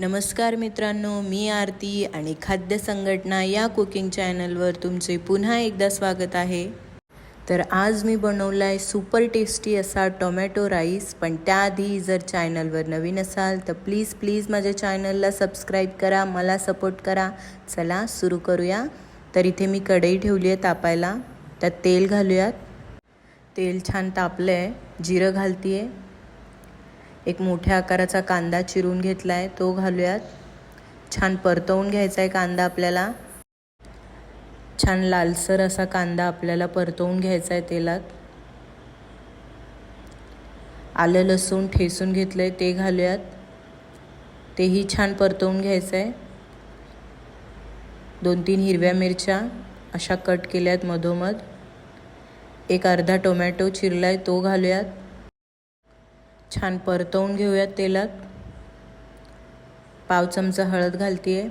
नमस्कार मित्रांनो मी आरती आणि खाद्य संघटना या कुकिंग चॅनलवर तुमचे पुन्हा एकदा स्वागत आहे. तर आज मी बनवला आहे सुपर टेस्टी असा टोमॅटो राईस पण त्याआधी जर चॅनलवर नवीन असाल तर प्लीज प्लीज माझ्या चॅनलला सबस्क्राईब करा मला सपोर्ट करा. चला सुरू करूया. तर इथे मी कढई ठेवली आहे तापायला. त्यात तेल घालूयात. तेल छान तापलं आहे जिरं घालते आहे एक मोठ्या आकाराचा कांदा चिरून घेतला आहे तो घालूयात. छान परतवून घ्यायचा आहे कांदा आपल्याला. छान लालसर असा कांदा आपल्याला परतवून घ्यायचा आहे तेलात. आलं लसूण ठेसून घेतलं आहे ते घालूयात. तेही छान परतवून घ्यायचं आहे दोन तीन हिरव्या मिरच्या अशा कट केल्या आहेत मधोमध. एक अर्धा टोमॅटो चिरला आहे तो घालूयात. छान परतवून घेऊयात तेलात. पाव चमचा हळद घालते आहे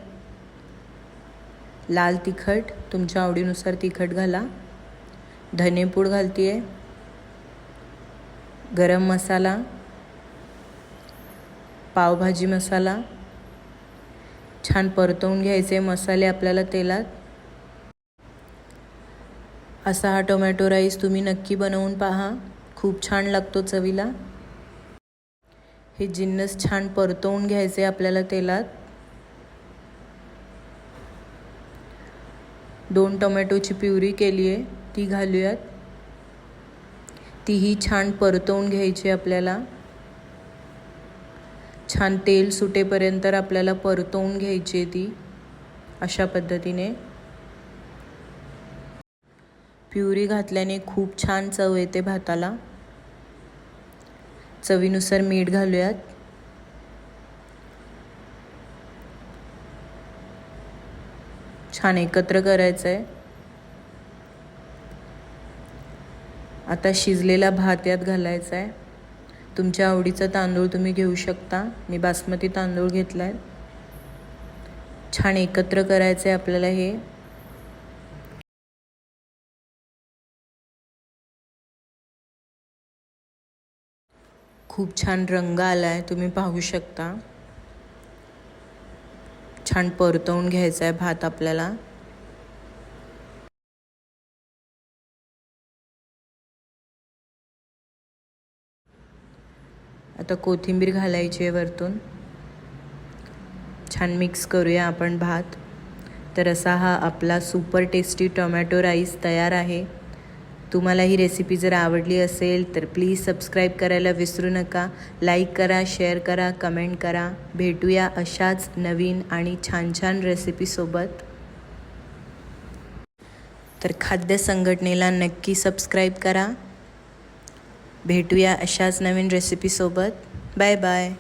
लाल तिखट तुमच्या आवडीनुसार तिखट घाला. धनेपूड घालते आहे गरम मसाला. पावभाजी मसाला. छान परतवून घ्यायचे मसाले आपल्याला तेलात. असा हा टोमॅटो राईस तुम्ही नक्की बनवून पहा. खूप छान लागतो चवीला. हे जिन्नस छान परतवून घ्यायचे आपल्याला तेलात. दोन टोमॅटोची प्युरी केली आहे ती घालूयात. तीही छान परतवून घ्यायची आपल्याला. छान तेल सुटेपर्यंत आपल्याला परतवून घ्यायची आहे ती अशा पद्धतीने. प्युरी घातल्याने खूप छान चव येते भाताला. चवीनुसार मीठ घालूयात. छान एकत्र करायचं आहे आता शिजलेला भात यात घालायचा आहे तुमच्या आवडीचा तांदूळ तुम्ही घेऊ शकता. मी बासमती तांदूळ घेतला आहे छान एकत्र करायचं आहे आपल्याला हे. खूप छान रंग आला आहे तुम्ही पाहू शकता. छान परतवून घ्यायचा आहे भात आपल्याला. आता कोथिंबीर घालायची आहे वरतून. छान मिक्स करूया आपण भात. तर असा हा आपला सुपर टेस्टी टोमॅटो राईस तयार आहे. तुम्हाला ही रेसिपी जर आवडली असेल तर प्लीज सबस्क्राईब करायला विसरू नका. लाईक करा शेअर करा कमेंट करा. भेटूया अशाच नवीन आणि छान छान रेसिपीसोबत तर खाद्य संघटनेला नक्की सबस्क्राईब करा. भेटूया अशाच नवीन रेसिपीसोबत बाय बाय